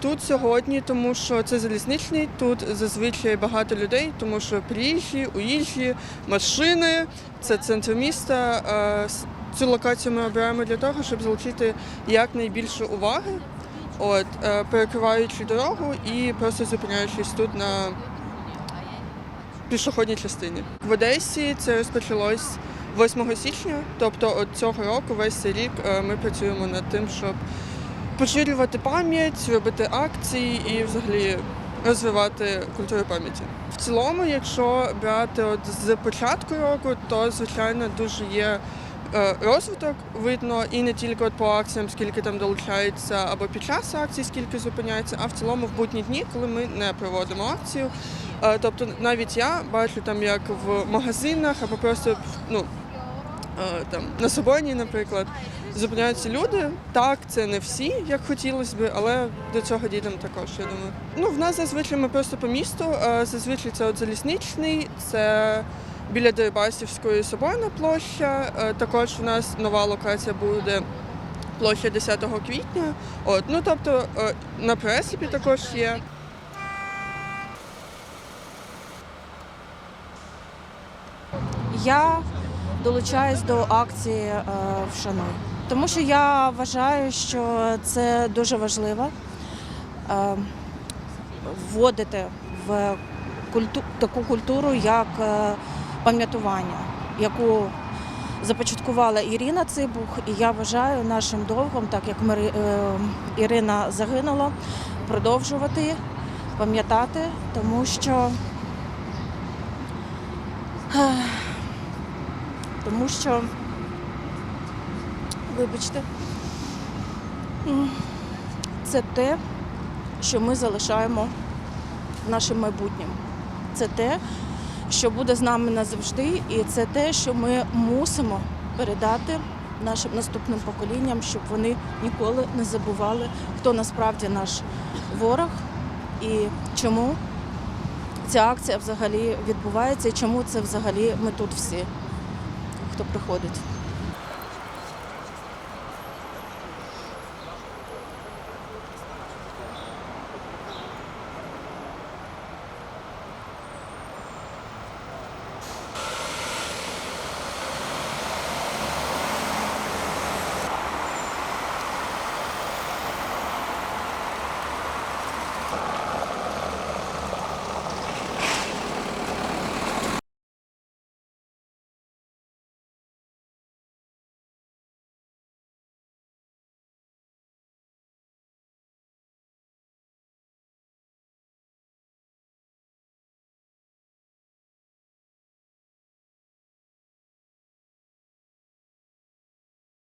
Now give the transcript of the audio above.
Тут сьогодні, тому що це залізничний, тут зазвичай багато людей, тому що приїжджі, уїжджі, машини, це центр міста. Е, Цю локацію ми обираємо для того, щоб залучити якнайбільше уваги, от, е, перекриваючи дорогу і просто зупиняючись тут на пішохідній частині. В Одесі це розпочалось 8 січня, тобто от цього року, весь цей рік е, ми працюємо над тим, щоб поширювати пам'ять, робити акції і взагалі розвивати культуру пам'яті. В цілому, якщо брати от з початку року, то звичайно дуже є е, розвиток. Видно і не тільки от по акціям, скільки там долучається, або під час акцій, скільки зупиняється, а в цілому в будні дні, коли ми не проводимо акцію. Е, Тобто навіть я бачу там, як в магазинах або просто ну, там на Соборній, наприклад, зупиняються люди. Так, це не всі, як хотілося б, але до цього дійдемо також, я думаю. Ну, в нас зазвичай ми просто по місту. е, Зазвичай це от залізничний, це біля Дерибасівської соборна площа. Е, Також у нас нова локація буде. Площа 10 квітня. От, ну тобто е, на пресіпі також є. Я долучаюсь до акції е, «Вшануй», тому що я вважаю, що це дуже важливо е, вводити в культу, таку культуру, як е, пам'ятування, яку започаткувала Ірина Цибух, і я вважаю нашим довгом, так як Ірина загинула, продовжувати пам'ятати, тому що. Тому що, вибачте, це те, що ми залишаємо нашим майбутнім. Це те, що буде з нами назавжди, і це те, що ми мусимо передати нашим наступним поколінням, щоб вони ніколи не забували, хто насправді наш ворог і чому ця акція взагалі відбувається, і чому це взагалі ми тут всі хто приходить.